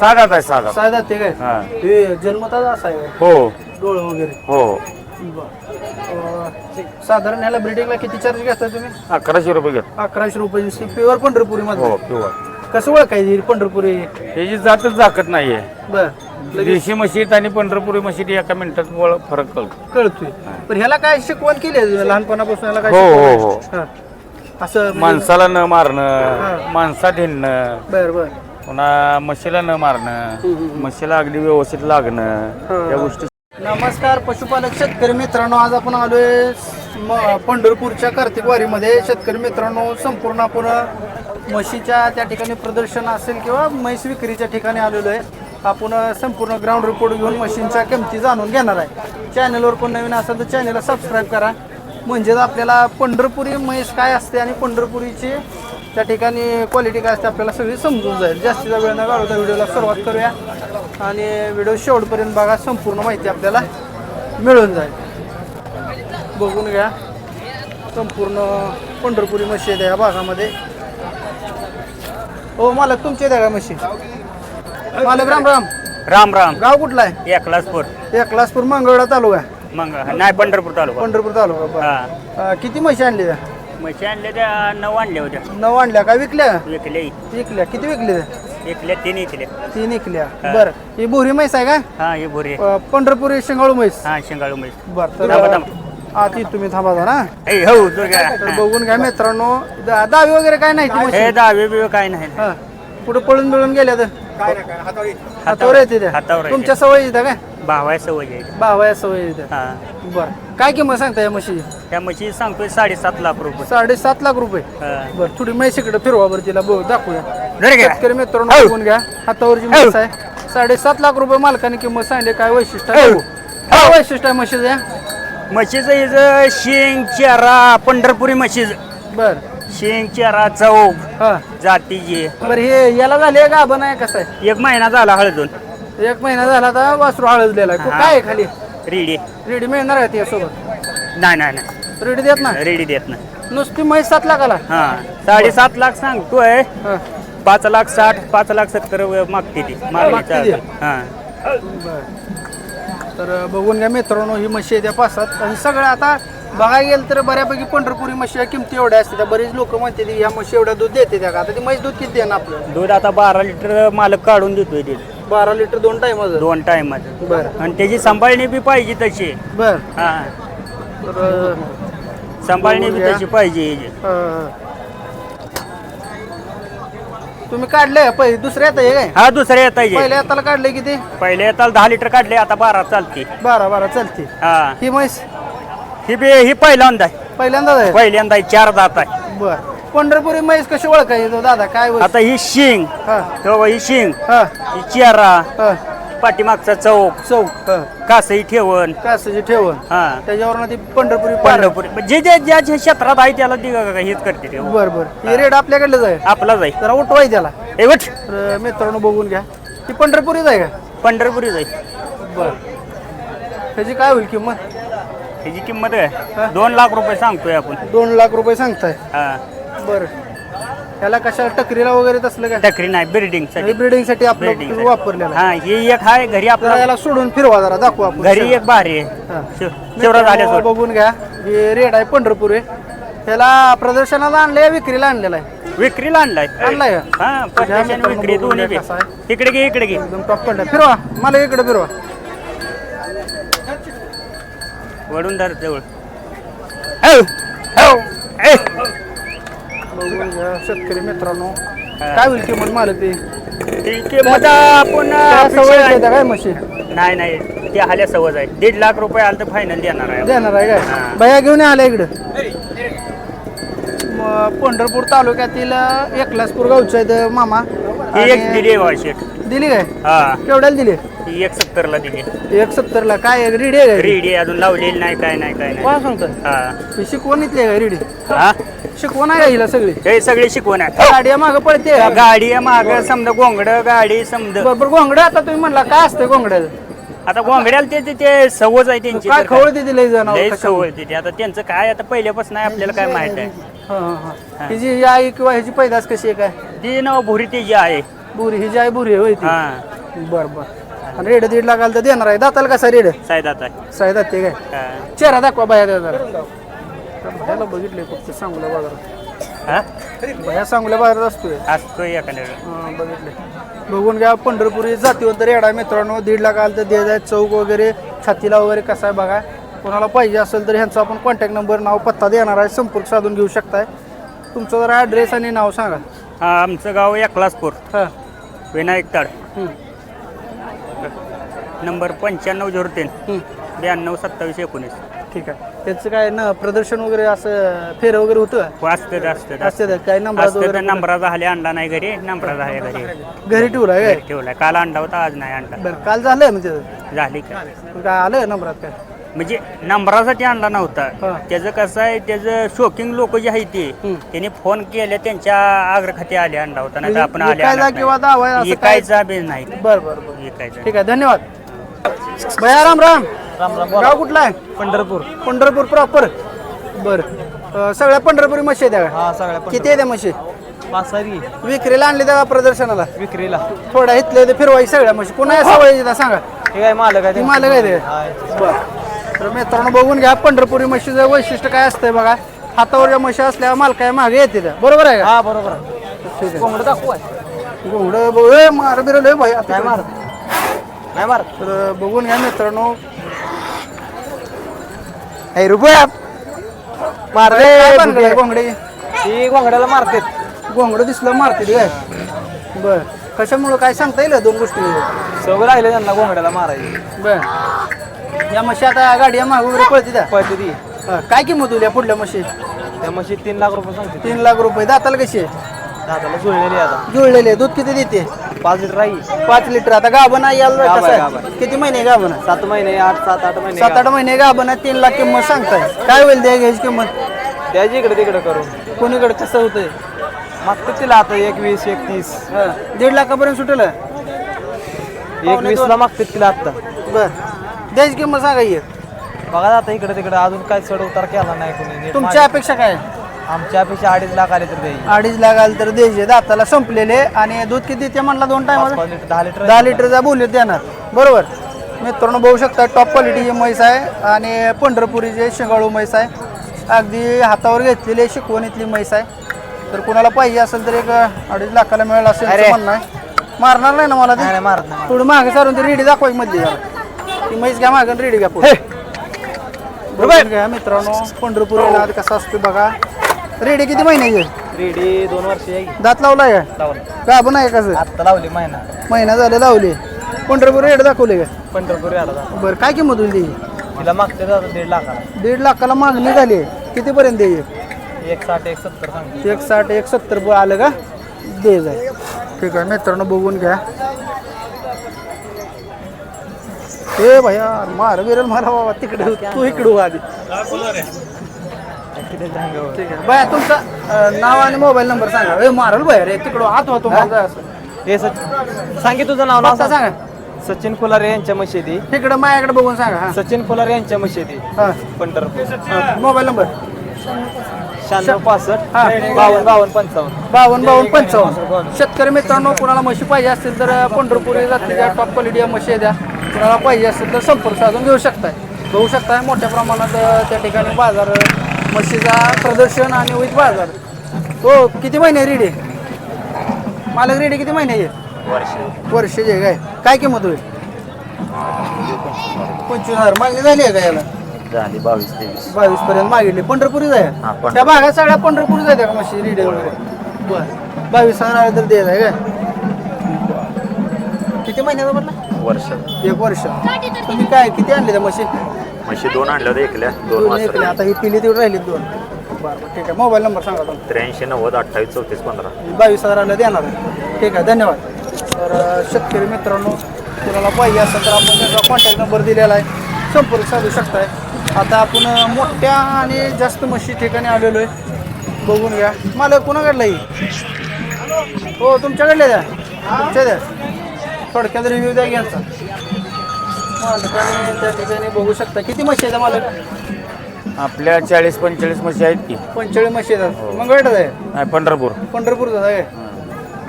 साधा आहे साधा साय जाते काय? हा. हे जन्मताच असा आहे. हो. डोळ वगैरे. हो. अं, साधारण ह्याला ब्रिडिंगला किती चार्ज घेता तुम्ही? अकराशे रुपये घेत. अकराशे रुपये प्युअर पंढरपुरी मध्ये हो किंवा कसं ओळखायची ही पंढरपुरी? त्याची जातच दाखत नाहीये. बर. देशी मशीद आणि पंढरपुरी मशीद एका मिनिटात फरक कळतो. कळतोय. पण ह्याला काय शिकवण केली आहे? लहानपणापासून ह्याला काय हो, शिकवण हो, आहे? हा. असं म्हणजे- माणसाला न मारणं माणसात हिंडणं बर बर. पुन्हा म्हशीला न मारणं म्हशीला अगदी व्यवस्थित लागणं या गोष्टी नमस्कार पशुपालक शेतकरी मित्रांनो. आज आपण आलोय म- पंढरपूरच्या कार्तिक वारीमध्ये. शेतकरी मित्रांनो संपूर्ण आपण म्हशीच्या त्या ठिकाणी प्रदर्शन असेल किंवा म्हैस विक्रीच्या ठिकाणी आलेलो आहे. आपण संपूर्ण ग्राउंड रिपोर्ट घेऊन मशीनच्या किमती जाणून घेणार आहे. चॅनलवर कोण नवीन असेल तर चॅनलला सबस्क्राईब करा. म्हणजेच आपल्याला पंढरपुरी म्हैस काय असते आणि पंढरपुरीची त्या ठिकाणी क्वालिटी काय असते आपल्याला सगळी समजून जाईल. जास्तीचा वेळ न घालवता व्हिडिओला सुरुवात करूया. आणि व्हिडिओ शेवटपर्यंत बघा संपूर्ण माहिती आपल्याला मिळून जाईल. बघून घ्या. संपूर्ण पंढरपुरी म्हशी आहेत या भागामध्ये. हो मालक तुमचे द्या का म्हशी मालक राम राम. राम राम. गाव कुठला आहे? एकलासपूर. एकलासपूर मंगळवेढा तालुका मग नाही पंढरपूर तालुका. पंढरपूर तालुका बरं. हा. अं, किती म्हशी आणली त्या? म्हशी आणल्या त्या नऊ आणल्या होत्या. नऊ आणल्या काय विकल्या? विकले विकल्या. किती विकल्या त्या विकल्या तीन विकले तीन विकल्या. बरं. ही बोरी म्हैस आहे का? हा हे भुरे अं, पंढरपुरी शिंगाळू म्हैस. हा शिंगाळू म्हैस. बरं तर थांबा, थांबा. हा ती तुम्ही थांबा जरा. ए हो दुर्गा तर बघून घ्या मित्रांनो. दा- दावी वगैरे काय नाही ती हे. दहावे बिवे काय नाही. हा. पुढे पळून मिळून गेल्या तर हातावर येते. त्या. हातावर येते. तुमच्या सवय येत्या काय भावाय सवय आहे भावाया सवय येत्या हा. बरं. काय किंमत सांगता या म्हशी? त्या म्हशी सांगतोय साडेसात लाख रुपये. साडेसात लाख रुपये. हा. बरं थोडी म्हैस इकडे फिरवा बरं तिला बघ दाखवूया. शेतकरी मित्रांनो बघून घ्या. हातावरची म्हैस आहे. साडेसात लाख रुपये मालकाने किंमत सांगली काय वैशिष्ट्य आहे? बघू. काय वैशिष्ट्य आहे म्हशीचं? या म्हशीचं हिचं शेंग चेहरा पंढरपुरी म्हशीच बर. शेंग चेहरा चौक हा. जातीची बरं हे याला झाले गाभण आहे कसं आहे? एक महिना झाला हळदून. एक महिना झाला आता वासरू हळदलेला. आहे हा. काय आहे खाली? रेडी. रेडी मिळणार आहे त्यासोबत नाही नाही नाही. रेडी देत ना रेडी देत नाही. नुसती म्हैस सात लाखाला? हा साडेसात लाख सांगतोय. हा. पाच लाख साठ पाच लाख सत्तर मागते ती. मागणी मागते. ती? हा. तर बघून घ्या मित्रांनो ही म्हशी आहे त्या पासात. आणि सगळं आता बघायला गेलं तर बऱ्यापैकी पंढरपुरी म्हशी किमती एवढ्या असतात. बरेच लोक म्हणते ह्या म्हशी एवढ्या दूध देते त्या का? आता ती म्हैस दूध किती देणार आपल्याला दूध आता बारा लिटर मालक काढून देतोय ते. बारा लिटर दोन टाइम दोन टायमाचं बर. आणि त्याची सांभाळणी बी पाहिजे तशी. बर. हा. तर सांभाळणी बी बघूया. तशी पाहिजे. अं, तुम्ही काढले पहिले दुसऱ्या येत आहे काय? हा दुसऱ्या येता येईल पहिल्या हाताला काढले किती? पहिले येताल दहा लिटर काढले आता बारा चालते. बारा बारा चालते. हा. ही म्हैस? ही बी ही पहिल्यांदा आहे. पहिल्यांदाच आहे? पहिल्यांदा आहे, चार दात आहे. बर. पंढरपुरी म्हैस कशी ओळखायची दादा? काय? आता ही शिंग. हा. तेव्हा ही शिंग. हा. ही चेहरा हा. पाठीमागचा चौक. चौक हा. कासई ठेवण. कासाची ठेवण. हा. त्याच्यावर ती पंढरपुरी पंढरपूर. जे जे ज्या ज्या क्षेत्रात आहे त्याला ती हेच करते ते. बर बर. ही रेड आपल्याकडलेच आहे. आपला जाई जरा उठवाय त्याला. ए तर मित्रांनो बघून घ्या. ती पंढरपुरीच आहे का? पंढरपुरी जाई बर. त्याची काय होईल किंमत? त्याची किंमत आहे. दोन लाख रुपये सांगतोय आपण. दोन लाख रुपये सांगताय. हा. बर. त्याला कशाला टकरीला वगैरे तसलं काय? टकरी नाही बिल्डिंगसाठी. ब्रिडिंगसाठी आपलं वापरलेलं. हा ही एक आहे घरी जरा आपला याला सोडून फिरवा जरा दाखवू आपण. घरी एक भारी हा. आहे शिव- शिवराज बघून घ्या. हे रेड आहे पंढरपूर आहे. त्याला प्रदर्शनाला आणलंय विक्रीला आणलेला आहे. विक्रीला आणलाय. आणलाय? का? हा मित्रांनो, विक्री बघून दोन्ही घ्या. कसा. इकडे घे इकडे घे. एकदम टॉप कंड फिरवा मला इकडे फिरवा. वडून धर जवळ. ए. शेतकरी मित्रांनो काय होईल किंमत मालक ते किंमत आपण काय सवय आहे. काय म्हशी? नाही नाही. ते आल्या सवज आहे. दीड लाख रुपये आलं तर फायनल देणार आहे. देणार आहे हा. काय बया घेऊन आल्या इकडं. म, पंढरपूर तालुक्यातील अ, एकलासपूर गावचे आहेत मामा. ही एक आणि- दिली आहे बा शेट दिली काय? हा. केवढ्याला दिली? ही एक सत्तरला दिली. एक सत्तरला. काय आहे? रेडी आहे काय? रेडी अजून लावलेली नाही काय नाही काय नाही. कोण सांगतं हा. ही शिकवण इथली आहे रेडी? हा? शिकवण आहे का हिला सगळी? हे सगळे शिकवण आहे. गाडी मागं पडते गाडी माग समजा गोंगड गाडी समजा बरोबर गोंगडं आता तुम्ही म्हणला. काय असतं गोंगड्याचं आता गोंगड्याला ते ते- ते सवज आहे त्यांची काय तर काय. खवळ दिली लय जण सवय तिथे आता त्यांचं काय आता पहिल्यापासून आहे आपल्याला काय माहीत आहे. हिची आई किंवा ह्याची पैदास कशी आहे काय? ती नाव भुरी त्याची आहे. बुरी हिची आई बुरी आहे होय ती? हा. बरं बरं. आणि रेड दीड लाखाला तर देणार आहे. दाताला कसा रेड? सायदात आहे. सायदात ते काय. चेहरा दाखवा बाया जरा भयाला बघितले फक्त सांगूला बाजारात. हा? भया सांगूला बाजारात असतोय. असतोय एखाद्या हा, बघितले बघून घ्या पंढरपुरी जातीवंत रेडा मित्रांनो. दीड लाख आलं तर दे जाय चौक वगैरे छातीला वगैरे कसा आहे बघा. कोणाला पाहिजे असेल तर ह्यांचा आपण कॉन्टॅक्ट नंबर नाव पत्ता देणार आहे. संपर्क साधून घेऊ शकताय. तुमचं जरा ॲड्रेस आणि नाव सांगा. हा आमचं गाव एकलासपूर. हां. विनायक ताड. हं, नंबर पंच्याण्णव झिरो तीन. हं. ब्याण्णव सत्तावीस एकोणीस. ठीक आहे. त्याचं काय ना प्रदर्शन वगैरे असं फेर वगैरे होतं असतं असतं असते तर काय नंबर असतं तर वगैरे नंबराचा हाले अंडा नाही घरी नंबराचा आहे घरी. घरी ठेवला काय ठेवलाय. काल अंडा होता आज नाही अंडा बरं काल झालंय म्हणजे? त्याचं झाली का. काय आलं नंबरात काय? म्हणजे नंबरासाठी आणला नव्हता. हा. त्याचं कसं आहे त्याचं शोकिंग लोक जे आहे ते हं. त्यांनी फोन केले त्यांच्या आग्रखाती आले अंडा होता नाही तर आपण आले आणत किंवा दावा नाही. काय? विकायचा बी नाही. बरं बरं बरं. विकायचा ठीक आहे धन्यवाद. भया राम राम. राम राम गाव कुठला आहे? पंढरपूर. पंढरपूर प्रॉपर बर. सगळ्या पंढरपुरी म्हशी आहेत त्या हा सगळ्या किती आहे त्या म्हशी? पाच आहेत की विक्रीला आणले त्या प्रदर्शनाला? विक्रीला. थोड्या इथले ते फिरवाई सगळ्या म्हशी. पुन्हा सवय सांगा. हे काय मालक आहे ती? मालक आहे ते. बर. तर मित्रांनो बघून घ्या पंढरपुरी म्हशीचं वैशिष्ट्य काय असतंय बघा. हातावरच्या म्हशी असल्या मालकाय मागे येते त्या बरोबर आहे का? हा बरोबर आहे. ठीक आहे. कोंबडं दाखवू आहे. घोंगडं बघ ए, मार बिरलं भाई नाही मार नाही मार तर बघून घ्या मित्रांनो ए रुपया. मारले घोंगडे ती गोंगड्याला मारतात. घोंगडं दिसलं मारते काय? बर. कशामुळं? काय सांगता येईल दोन गोष्टी? सवय राहिले त्यांना गोंगड्याला मारायची बर. या म्हशी आता गाडी माग वगैरे पळते त्या? पळते ती. काय किंमत होईल या पुढल्या म्हशी? त्या म्हशी तीन लाख रुपये सांगते. तीन लाख रुपये. दाताला कशी आहे? दादाला जुळलेली आता. जुळलेले दूध किती देते? पाच लिटर आहे. पाच लिटर. आता गाभण आहे याला गाभण कसं आहे. किती महिने गाभण आहे? सात महिने आठ सात आठ महिने सात आठ महिने गाभण आहे तीन लाख किंमत सांगताय. काय होईल द्या घ्यायची किंमत? द्यायची इकडे तिकडे करून. कोणीकडे कसं होतंय? मागते तिला आता एक वीस एक तीस हा, दीड लाखापर्यंत सुटेल? एक वीसला मागते तिला आता. बर. द्यायची किंमत सांगा ये बघा आता इकडे तिकडे अजून काय चढ उतार केला नाही कोणी. नीट तुमच्या अपेक्षा काय? आहे? आमच्या अपेक्षा अडीच लाख आले तर द्यायची. अडीच लाख आले तर द्यायचे. दाताला संपलेले आणि दूध किती देते म्हणला दोन टाइम पाच पाच लिटर दहा लिटर दहा लिटरचा बोलीत देणार बरोबर. मित्रांनो बघू शकता टॉप क्वालिटीची म्हैस आहे आणि पंढरपुरीचे शेंगाळू म्हैस आहे. अगदी हातावर घेतलेली शिकवणीतली म्हैस आहे. तर कुणाला पाहिजे असेल तर एक अडीच लाखाला मिळेल असेल अरे. म्हणणं आहे. मारणार नाही ना मला नाही ते नाही, मारत नाही. थोडं मागे सारून ती रेडी दाखवायची मधली जरा ती म्हैस घ्या मागं रेडी घ्या पुढे. बरोबर घ्या मित्रांनो पंढरपूरला कसं असतो बघा. रेडी किती महिन्याची? रेडी दोन वर्ष आहे. दात लावलाय का? लावली. गाभण आहे कसं? आत्ता लावली महिना. महिना झाला लावली. पंढरपूर रेट दाखवले का? पंढरपूर आला. बरं काय किंमत होईल त्याची? तिला मागते दीड लाखाला. दीड लाखाला मागणी झाली. कितीपर्यंत द्यायची एक साठ एक सत्तर एक साठ एक सत्तर आलं का? दे जाय ठीक आहे मित्रांनो बघून घ्या. हे भैया मार बिरल मारा बाबा तिकडे तू इकडे हो आधी ठीक आहे बाया तुमचं अं, नाव आणि मोबाईल नंबर सांगा. ए मारल बाया रे तिकडं आत होतो माझा असं. हे सच सांगे तुझं नाव नाव पत्ता सांग. सांगा. सचिन फुलारे यांच्या मशिदी. तिकडं माझ्याकडे बघून सांगा हा. सचिन फुलारे यांच्या मशिदी. हा. पंढरपूर. हा, मोबाईल नंबर. शहाण्णव पासष्ट हा. बावन्न बावन्न पंचावन्न. बावन्न बावन्न पंचावन्न. शेतकरी मित्रांनो कुणाला म्हशी पाहिजे असतील तर पंढरपुरी जातीच्या टॉप क्वालिटी म्हशी द्या. कुणाला पाहिजे असेल तर संपर्क साधून घेऊ शकताय. बघू शकताय मोठ्या प्रमाणात अ, त्या ठिकाणी बाजार म्हशीचा प्रदर्शन आणि विथ बाजार. हो किती महिने रेडी मालक रेडी किती महिने वर्षाचे आहे काय? काय किंमत होईल? पंचवीस हजार. मागणी झाली आहे का याला? झाली बावीस तेवीस. बावीस पर्यंत मागितली. पंढरपुरीच हा, आहे पंढरपूर. त्या भागात सगळ्या पंढरपुरीच आहे का मशी रेडी वगैरे? बर. बावीस हजार तर देत आहे काय? किती महिन्याचा म्हटलं वर्ष. एक वर्ष. तुम्ही काय किती आणले त्या म्हशी? म्हशी दोन आणल्या होत्या एकल्या. दोन दोन एकले. आता ही पिली तेवढी राहिली दोन. बरं बरं ठीक आहे. मोबाईल नंबर सांगा तुम्ही त्र्याऐंशी नव्वद अठ्ठावीस चौतीस पंधरा. बावीस हजाराला देणार आहे. ठीक आहे धन्यवाद. तर अ, शेतकरी मित्रांनो कुणाला पाहिजे असेल तर आपण त्याचा कॉन्टॅक्ट नंबर दिलेला आहे. संपर्क साधू शकताय. आता आपण अ, मोठ्या आणि जास्त म्हशी ठिकाणी आलेलो आहे. बघून घ्या. मला कुणाकडला ही हो तुमच्याकडले द्या. तुमच्या द्या. थोडक्यात रिव्ह्यू द्या घ्यायचा मालकाने त्या ठिकाणी बघू शकता. किती म्हशी आहेत मालक? आपल्या चाळीस पंचेचाळीस म्हशी आहेत की. पंचेचाळीस म्हशी आहेत. मंगळवारच आहे? नाही पंढरपूर. पंढरपूरचा आहे?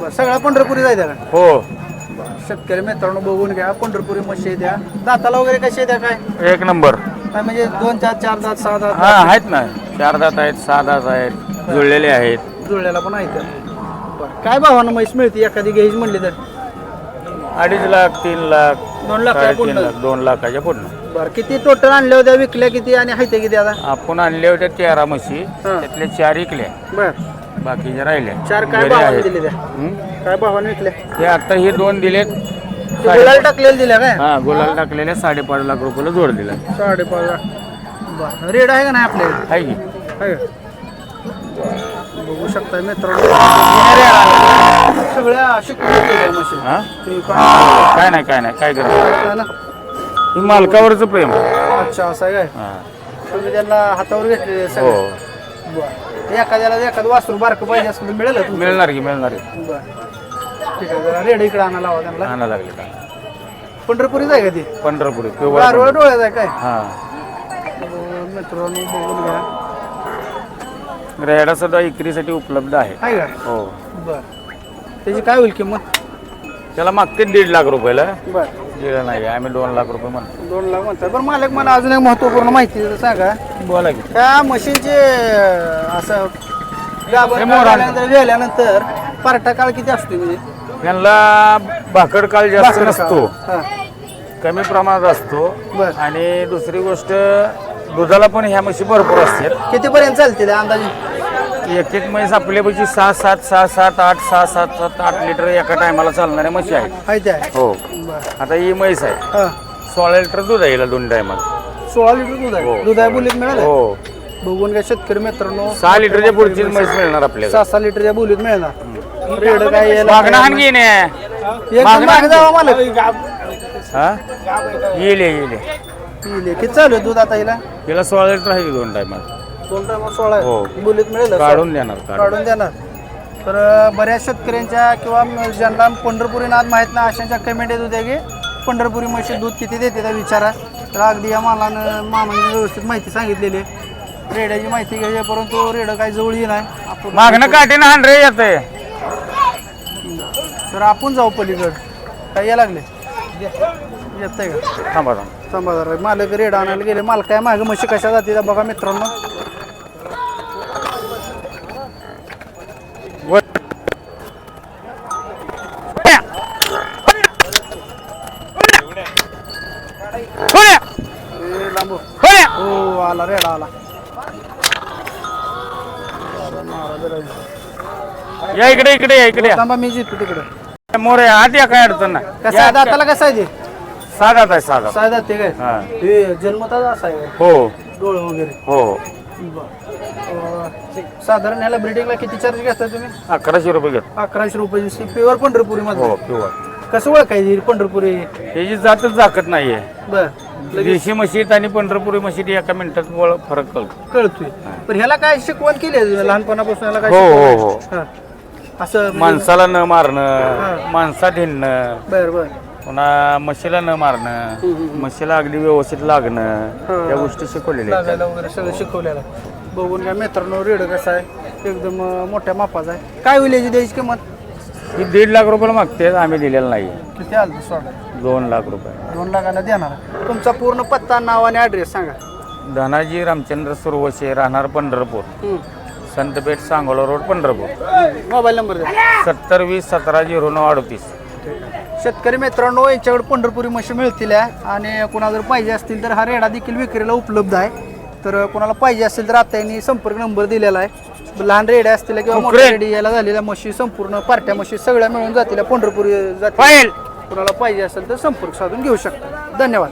बरं सगळा पंढरपुरी जायचं का हो. शेतकरी मित्रांनो बघून घ्या. पंढरपुरी म्हशी द्या दाताला वगैरे कशी द्या काय? एक नंबर. काय म्हणजे दोन चार चार दात सहा दात? हा आहेत ना. चार दात आहेत सहा दात आहेत जुळलेले आहेत. जुळलेला पण आहे तर बरं काय भावानं म्हैस मिळते? एखादी घ्यायची म्हणली तर. अडीच लाख तीन लाख दोन लाख साडेतीन पुढनं. लाख दोन लाखाच्या पुढनं बरं किती टोटल आणल्या होत्या विकल्या किती आणि हायत्या किती आता आपण आणल्या होत्या तेरा म्हशी हा. त्यातल्या चार इकल्या बरं बाकीच्या राहिल्या चार काय घरी भावाने आहेत. दिले त्या हं? काय भावाने विकल्या हे आता हे दोन दिलेत ते गुलाल टाकलेल्या दिल्या काय हा गुलाल टाकलेल्या साडेपाच लाख रुपयाला जोड दिला साडेपाच लाख. बरं रेड आहे का नाही आहे की आहे का? बघू शकता मित्रांनो. सगळ्या हा? ते काय- नाही काय नाही. काय करत? ही मालकावरच प्रेम. अच्छा असं आहे काय? हा. तुम्ही त्यांना हातावर घेतले हो. एखाद्याला एखादं वासरू बारकं पाहिजे तर मिळेल? मिळणार की मिळणार की. बरं. ठीक आहे जरा रेड इकडे आणा लावा त्यांना. आणा लागले का? पंढरपुरीच आहे का ती? पंढरपुरी डोळ्यात आहे काय? हा. मित्रांनो बघून घ्या. रेडा सुद्धा इकरीसाठी उपलब्ध आहे. आहे का? हो. बरं. त्याची काय होईल किंमत? त्याला मागते दीड लाख रुपयाला. बरं. दिलं नाही आम्ही दोन लाख रुपये म्हणतो. दोन लाख म्हणतात. बरं मालक मला अजून एक महत्त्वपूर्ण माहिती सांगा. बोला की. त्या मशीनचे असं गाभण हे मोर वेल्यानंतर पार्टा काळ किती असतो म्हणजे? त्यांना भाकड काळ जास्त भाकड काळ. नसतो. हा, कमी प्रमाणात असतो. बर. आणि दुसरी गोष्ट दुधाला पण ह्या म्हशी भरपूर असतात. कितीपर्यंत चालते त्या अंदाजे? एक एक म्हैस आपल्यापाशी सहा सात सहा सात आठ सहा सात सात आठ लिटर एका टायमाला चालणाऱ्या म्हशी आहेत. आहे हो. आता ही म्हैस आहे. हा. सोळा लिटर दूध आहे हिला दोन टायमाला. सोळा लिटर दूध आहे? हो. दूध आहे बोलीत मिळालं? हो. बघून काय शेतकरी मित्रांनो. सहा लिटरच्या पुढचीच म्हैस मिळणार आपल्याला. सहा सहा लिटरच्या बोलीत मिळणार. रेड काय यायला मागणं एकदम मागणं मागे जावा मालक. हा? येईल येईल. पिले. किती चालू आहे दूध आता हिला? तिला सोळा लिटर आहे की दोन टायमाला दोन टायमा सोळा आहे. हो. बोलीत मिळेल काढून देणार काढून. काढून देणार. तर अं, बऱ्याच शेतकऱ्यांच्या किंवा म- ज्यांना पंढरपुरी नाद माहीत नाही अशांच्या कमेंट येत होत्या की पंढरपुरी म्हशी दूध किती देते त्या विचारा. तर अगदी या मालानं मामाने व्यवस्थित माहिती सांगितलेली आहे. रेड्याची माहिती घ्यायची परंतु रेडं काही जवळ नाही आपण मागणं काठीनं हाण रे येते. तर आपण जाऊ पलीकड. काय या लागले? येत आहे का? थांबा थांबा. थांबा जरा. मालक रेड आणायला गेले. माल काय मागं म्हशी कशा जाते बघा मित्रांनो. हो आला रेडा आला. या इकडे इकडे या इकडे. थांबा मी जितो तिकडे. मोरे आत या काय अडचण नाही. कसं आहे? दाताला कसं आहे ते? साधा आहे साधा साधा ते काय? हा. हे जन्मताच असा आहे हो. डोळ वगैरे. हो. अं, साधारण ह्याला ब्रिडिंगला किती चार्ज घेता तुम्ही? अकराशे रुपये घेतो. अकराशे रुपये प्युअर पंढरपुरी मध्ये हो पिवळ कसं ओळखायची पंढरपुरी? त्याची जातच जाकत नाहीये. बर. देशी म्हशीत आणि पंढरपुरी म्हशीत एका मिनिटात फरक कळतो. कळतोय. पण ह्याला काय शिकवण केली आहे? लहानपणापासून ह्याला काय हो, शिकवण हो? हा. असं म्हणजे- माणसाला न मारणं माणसात हिंडणं बर बर. पुन्हा म्हशीला न मारणं म्हशीला अगदी व्यवस्थित लागणं या गोष्टी शिकवलेल्या आहेत. लागायला वगैरे सगळं शिकवलेलं आहे. बघून काय मित्रांनो रेड कसा आहे? एकदम अं, मोठ्या मापाचा आहे. काय होईल याची द्यायची किंमत? ही दीड लाख रुपयाला मागते आम्ही दिलेला नाही किती आलं सोडा? दोन लाख रुपये. दोन लाखाला देणार आहे. तुमचा पूर्ण पत्ता नाव आणि ॲड्रेस सांगा. धनाजी रामचंद्र सुरवशे राहणार Pandharpur. Santpeth Sangola road Pandharpur. Mobile number द्या. सत्तर वीस सतरा झिरो नऊ अडतीस. शेतकरी मित्रांनो यांच्याकडे पंढरपुरी म्हशी मिळतील आहे. आणि कुणाला जर पाहिजे असतील तर हा रेडा देखील विक्रीला उपलब्ध आहे तर कुणाला पाहिजे असेल तर आता यांनी संपर्क नंबर दिलेला आहे लहान रेड्या असतील किंवा मोठ्या. रेडी याला झालेल्या म्हशी संपूर्ण पार्ट्या म्हशी सगळ्या मिळून जातील पंढरपुरी जातील कुणाला पाहिजे असेल तर संपर्क साधून घेऊ शकता धन्यवाद